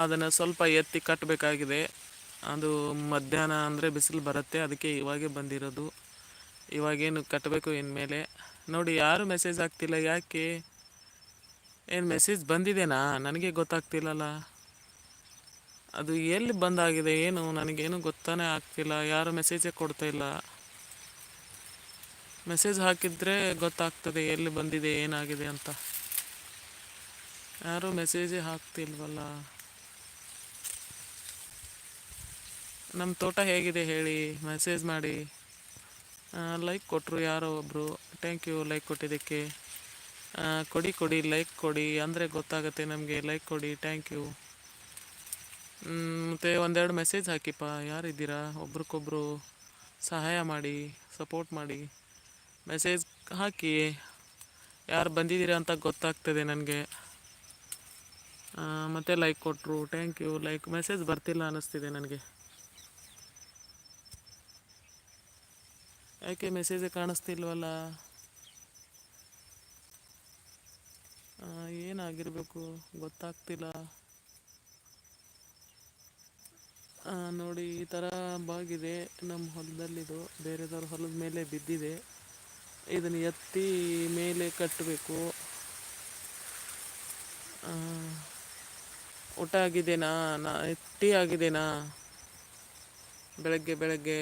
ಅದನ್ನು ಸ್ವಲ್ಪ ಎತ್ತಿ ಕಟ್ಟಬೇಕಾಗಿದೆ ಅದು ಮಧ್ಯಾಹ್ನ ಅಂದರೆ ಬಿಸಿಲು ಬರುತ್ತೆ. ಅದಕ್ಕೆ ಇವಾಗೆ ಬಂದಿರೋದು. ಇವಾಗೇನು ಕಟ್ಟಬೇಕು ಇನ್ಮೇಲೆ. ನೋಡಿ, ಯಾರು ಮೆಸೇಜ್ ಆಗ್ತಿಲ್ಲ ಯಾಕೆ? ಏನು ಮೆಸೇಜ್ ಬಂದಿದೆನಾ? ನನಗೆ ಗೊತ್ತಾಗ್ತಿಲ್ಲಲ್ಲ. ಅದು ಎಲ್ಲಿ ಬಂದಾಗಿದೆ? ಏನು? ನನಗೇನು ಗೊತ್ತಾನೇ ಆಗ್ತಿಲ್ಲ. ಯಾರು ಮೆಸೇಜೇ ಕೊಡ್ತಾ ಇಲ್ಲ. ಮೆಸೇಜ್ ಹಾಕಿದರೆ ಗೊತ್ತಾಗ್ತದೆ ಎಲ್ಲಿ ಬಂದಿದೆ, ಏನಾಗಿದೆ ಅಂತ. ಯಾರೂ ಮೆಸೇಜೇ ಹಾಕ್ತಿಲ್ವಲ್ಲ. ನಮ್ಮ ತೋಟ ಹೇಗಿದೆ ಹೇಳಿ ಮೆಸೇಜ್ ಮಾಡಿ. ಲೈಕ್ ಕೊಟ್ಟರು ಯಾರೋ ಒಬ್ಬರು ಥ್ಯಾಂಕ್ ಯು ಲೈಕ್ ಕೊಟ್ಟಿದ್ದಕ್ಕೆ. ಕೊಡಿ ಕೊಡಿ ಲೈಕ್ ಕೊಡಿ. ಅಂದರೆ ಗೊತ್ತಾಗುತ್ತೆ ನಮಗೆ ಲೈಕ್ ಕೊಡಿ ಥ್ಯಾಂಕ್ ಯು ಮತ್ತು ಒಂದೆರಡು ಮೆಸೇಜ್ ಹಾಕಿಪ್ಪ. ಯಾರಿದ್ದೀರಾ? ಒಬ್ರಿಗೊಬ್ರು ಸಹಾಯ ಮಾಡಿ ಸಪೋರ್ಟ್ ಮಾಡಿ. ಮೆಸೇಜ್ ಹಾಕಿ. ಯಾರು ಬಂದಿದ್ದೀರಾ ಅಂತ ಗೊತ್ತಾಗ್ತದೆ ನನಗೆ. ಮತ್ತು ಲೈಕ್ ಕೊಟ್ಟರು ಥ್ಯಾಂಕ್ ಯು ಲೈಕ್ ಮೆಸೇಜ್ ಬರ್ತಿಲ್ಲ ಅನ್ನಿಸ್ತಿದೆ ನನಗೆ. ಯಾಕೆ ಮೆಸೇಜೇ ಕಾಣಿಸ್ತಿಲ್ವಲ್ಲ? ಏನಾಗಿರಬೇಕು? ಗೊತ್ತಾಗ್ತಿಲ್ಲ. ನೋಡಿ, ಈ ಥರ ಬಾಗಿದೆ. ನಮ್ಮ ಹೊಲದಲ್ಲಿದು. ಬೇರೆದವ್ರ ಹೊಲದ ಮೇಲೆ ಬಿದ್ದಿದೆ. ಇದನ್ನು ಎತ್ತಿ ಮೇಲೆ ಕಟ್ಟಬೇಕು ಊಟ ಆಗಿದೆನಾ ನಾ ಟೀ ಆಗಿದೆನಾ ಬೆಳಗ್ಗೆ ಬೆಳಗ್ಗೆ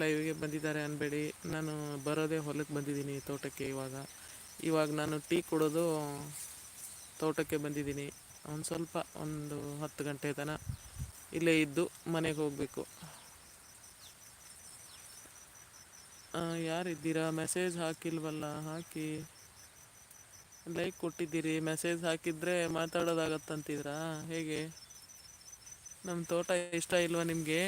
ಲೈವ್ಗೆ ಬಂದಿದ್ದಾರೆ ಅನ್ಬೇಡಿ. ನಾನು ಬರೋದೇ ಹೊಲಕ್ಕೆ ಬಂದಿದ್ದೀನಿ ತೋಟಕ್ಕೆ ಇವಾಗ. ಇವಾಗ ನಾನು ಟೀ ಕುಡೋದು ತೋಟಕ್ಕೆ ಬಂದಿದ್ದೀನಿ. ಒಂದು ಸ್ವಲ್ಪ, ಒಂದು ಹತ್ತು ಗಂಟೆ ತನ ಇಲ್ಲೇ ಇದ್ದು ಮನೆಗೆ ಹೋಗಬೇಕು. ಯಾರಿದ್ದೀರಾ? ಮೆಸೇಜ್ ಹಾಕಿಲ್ವಲ್ಲ? ಹಾಕಿ. ಲೈಕ್ ಕೊಟ್ಟಿದ್ದೀರಿ. ಮೆಸೇಜ್ ಹಾಕಿದರೆ ಮಾತಾಡೋದಾಗತ್ತಂತಿದ್ರಾ? ಹೇಗೆ? ನಮ್ಮ ತೋಟ ಇಷ್ಟ ಇಲ್ವಾ ನಿಮಗೆ?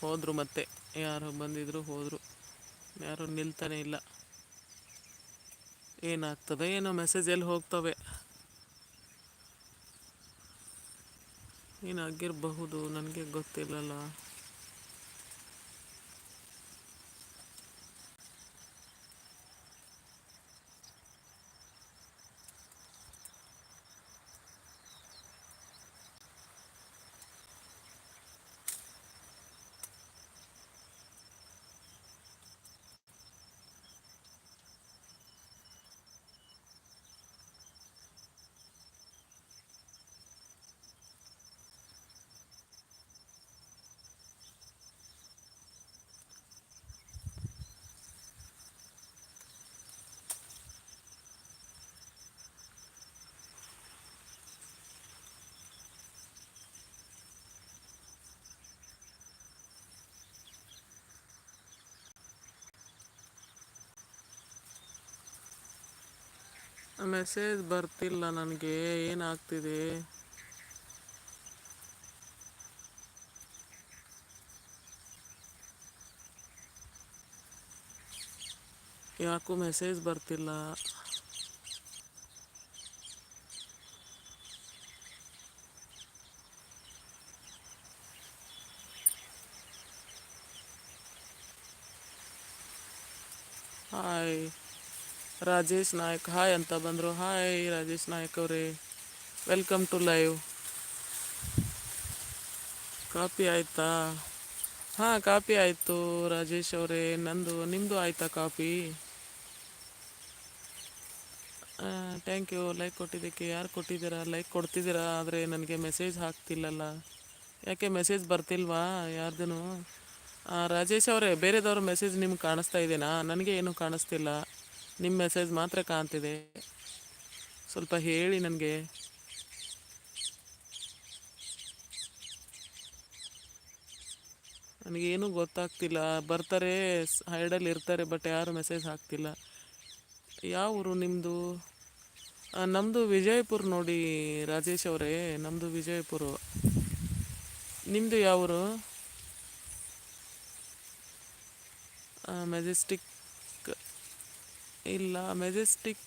ಹೋದರು ಮತ್ತೆ. ಯಾರು ಬಂದಿದ್ರು, ಹೋದರು. ಯಾರು ನಿಲ್ತಾನೆ ಇಲ್ಲ. ಏನಾಗ್ತದೆ, ಏನೋ ಮೆಸೇಜ್ ಎಲ್ಲಿ ಹೋಗ್ತವೆ. ಏನಾಗಿರಬಹುದು, ನನಗೆ ಗೊತ್ತಿಲ್ಲಲ್ಲ. ಮೆಸೇಜ್ ಬರ್ತಿಲ್ಲ ನನಗೆ ಏನಾಗ್ತಿದೆ ಯಾಕೋ ಮೆಸೇಜ್ ಬರ್ತಿಲ್ಲ. ಹಾಯ್ ರಾಜೇಶ್ ನಾಯಕ್, ಹಾಯ್ ಅಂತ ಬಂದರು. ಹಾಯ್ ರಾಜೇಶ್ ನಾಯಕ್ ಅವರೇ. ವೆಲ್ಕಮ್ ಟು ಲೈವ್ ಕಾಪಿ ಆಯಿತಾ? ಹಾಂ, ಕಾಪಿ ಆಯಿತು ರಾಜೇಶ್ ಅವರೇ. ನಂದು ನಿಮ್ಮದು ಆಯಿತಾ ಕಾಪಿ? ಥ್ಯಾಂಕ್ ಯು ಲೈಕ್ ಕೊಟ್ಟಿದ್ದಕ್ಕೆ ಯಾರು ಕೊಟ್ಟಿದ್ದೀರಾ? ಲೈಕ್ ಕೊಡ್ತಿದ್ದೀರಾ? ಆದರೆ ನನಗೆ ಮೆಸೇಜ್ ಹಾಕ್ತಿಲ್ಲಲ್ಲ. ಯಾಕೆ ಮೆಸೇಜ್ ಬರ್ತಿಲ್ವಾ ಯಾರ್ದೂ ರಾಜೇಶ್ ಅವರೇ, ಬೇರೆದವ್ರ ಮೆಸೇಜ್ ನಿಮ್ಗೆ ಕಾಣಿಸ್ತಾ ಇದ್ದೀನಾ ನನಗೆ ಏನೂ ಕಾಣಿಸ್ತಿಲ್ಲ. ನಿಮ್ಮ ಮೆಸೇಜ್ ಮಾತ್ರ ಕಾಣ್ತಿದೆ. ಸ್ವಲ್ಪ ಹೇಳಿ ನನಗೆ. ನನಗೇನು ಗೊತ್ತಾಗ್ತಿಲ್ಲ. ಬರ್ತಾರೆ ಹೈಡಲ್ಲಿ ಇರ್ತಾರೆ ಬಟ್ ಯಾರು ಮೆಸೇಜ್ ಹಾಕ್ತಿಲ್ಲ. ಯಾವ ಊರು ನಿಮ್ಮದು ನಮ್ಮದು ವಿಜಯಪುರ ನೋಡಿ ರಾಜೇಶ್ ಅವರೇ. ನಮ್ಮದು ವಿಜಯಪುರ. ನಿಮ್ಮದು ಯಾವ ಊರು? ಮೆಜೆಸ್ಟಿಕ್ ಇಲ್ಲ ಮೆಜೆಸ್ಟಿಕ್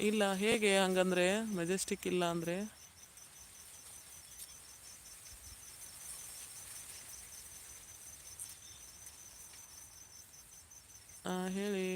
ಇಲ್ಲ ಹೇಗೆ ಹಂಗಂದ್ರೆ ಮೆಜೆಸ್ಟಿಕ್ ಇಲ್ಲ ಅಂದರೆ? ಹೇಳಿ.